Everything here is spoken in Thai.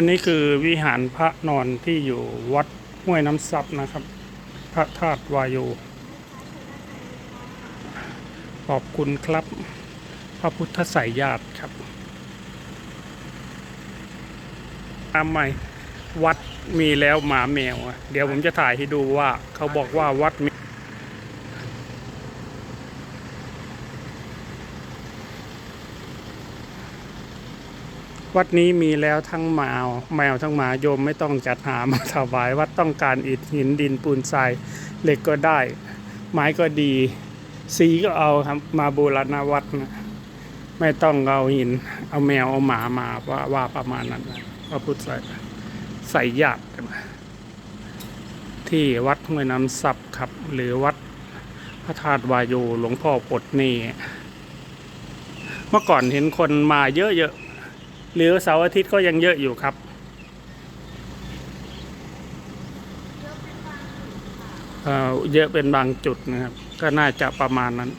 อันนี้คือวิหารพระนอนที่อยู่วัดห้วยน้ำซับนะครับ พระธาตุวายโยขอบคุณครับ พระพุทธไสยญาติครับทำไมวัดมีแล้วหมาแมวอะเดี๋ยวผมจะถ่ายให้ดูว่าเขาบอกว่าวัดมี วัดนี้มีแล้วทั้งแมวแมวทั้งหมาโยมไม่ต้องจัดหามาถวาย วัดต้องการอิฐหินดินปูนทรายเหล็กก็ได้ ไม้ก็ดี สีก็เอาครับมาบูรณวัดนะไม่ต้องเอาหิน เอาแมวเอาหมามาว่าว่าประมาณนั้นนะพระพุทธใส่ใส่ญาติที่วัดห้วยน้ำซับครับ หรือวัดพระธาตุวายโยหลวงพ่อปดนี่เมื่อก่อนเห็นคนมาเยอะๆ หรือเสาร์อาทิตย์ก็ยังเยอะอยู่ครับเอ่อเยอะเป็นบางจุดนะครับ ก็น่าจะประมาณนั้น